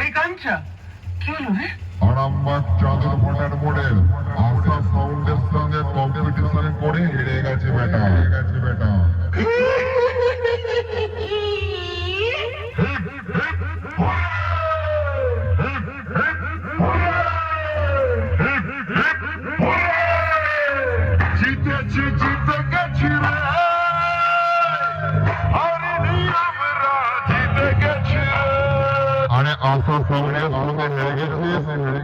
এই কাঞ্চা কি হলো রে আরামবাগ চাদর মোটার মোড়ের আশা সাউন্ডের সঙ্গে কম্পিটিশন করে হেরে গেছে বেটা। হেরে গেছে বেটা। জিতেছি জিতে అనే ఆశ సౌమ్య సౌమ్య మెరుగేసి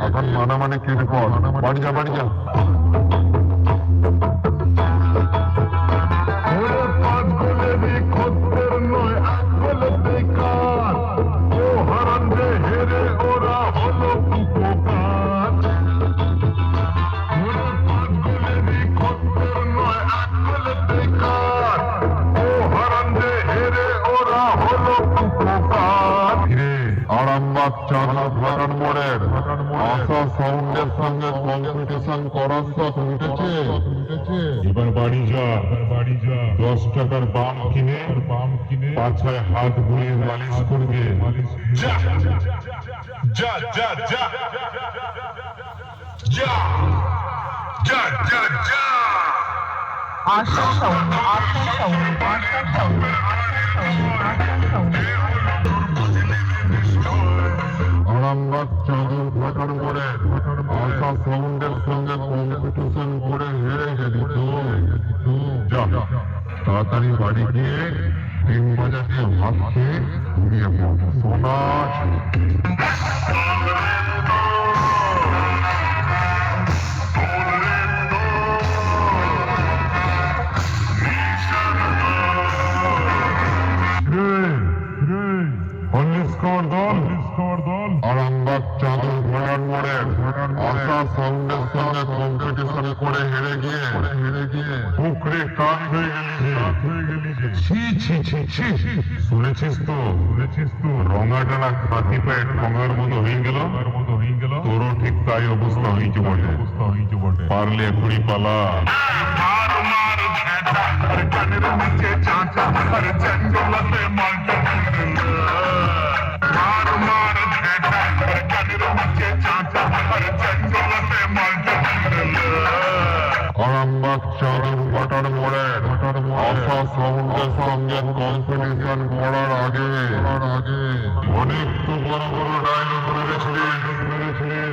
అతను మన మనకి తిరిగిపోవాలి పడి చెప్పడిగా আরামবাগ মোড়ের আশা সাউন্ডের সঙ্গে কম্পিটিশন করার শখ মিটেছে এবার বাড়ি যা বাড়ি যা দশ টাকার বাম কিনে বাম কিনে পাছায় হাত বুলিয়ে মালিশ করবে যা যা যা যা যা যা যা যা Asha sound Asha sound Asha sound তাড়াতাড়ি বাড়ি গিয়ে তিন বাজারে ভাত খেয়ে ঘুমিয়ে পড় সোনা আরামবাগ চাঁদুর ঘোড়ার মোড়ে আশা সাউন্ডের সঙ্গে কম্পিটিশন করে হেরে গিয়ে হেরে গিয়ে পুকুরে কান হয়ে গেলি হয়ে গেলি ছি ছি ছি ছি। শুনেছিস তো? শুনেছিস তো? রঙা ডানা হাতি পায়ে ঠঙার মতো হয়ে গেল। মতো হয়ে গেল। তোরও ঠিক তাই অবস্থা হয়েছে বটে। অবস্থা হয়েছে বটে। পারলে এখনই পালা। মার মার ঝেঁটা আর কানের নিচে চাঁচা আর মালটা মার সংবাদ চ্যানেল আশা সাউন্ডের সঙ্গে কম্পিটিশন করার আগে আগে অনেক তো বড় বড় ডায়লগ মেরেছিলেন মেরেছিলেন